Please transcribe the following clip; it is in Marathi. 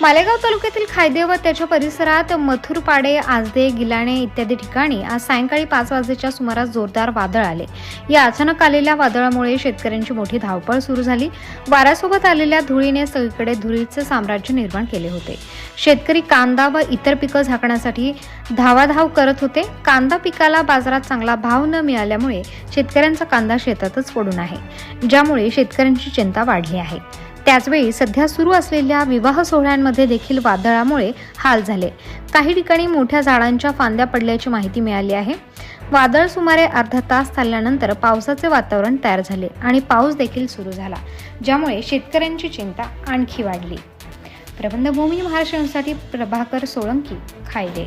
मालेगाव तालुक्यातील खायदे व त्याच्या परिसरात मथुरपाडे आजदे गिलाणे इत्यादी ठिकाणी आज सायंकाळी पाच वाजेच्या सुमारास जोरदार वादळ आले. या अचानक आलेल्या वादळामुळे शेतकऱ्यांची मोठी धावपळ सुरू झाली. वाऱ्यासोबत आलेल्या धुळीने सगळीकडे धुळीचे साम्राज्य निर्माण केले होते. शेतकरी कांदा व इतर पिकं झाकण्यासाठी धावाधाव करत होते. कांदा पिकाला बाजारात चांगला भाव न मिळाल्यामुळे शेतकऱ्यांचा कांदा शेतातच पडून आहे. ज्यामुळे शेतकऱ्यांची चिंता वाढली आहे. त्याचवेळी सध्या सुरू असलेल्या विवाह सोहळ्यांमध्ये देखील वादळामुळे हाल झाले. काही ठिकाणी मोठ्या झाडांच्या फांद्या पडल्याची माहिती मिळाली आहे. वादळ सुमारे अर्धा तास चालल्यानंतर पावसाचे वातावरण तयार झाले आणि पाऊस देखील सुरू झाला ज्यामुळे शेतकऱ्यांची चिंता आणखी वाढली. प्रबंधभूमी महाराष्ट्रांसाठी प्रभाकर सोळंकी खायदे.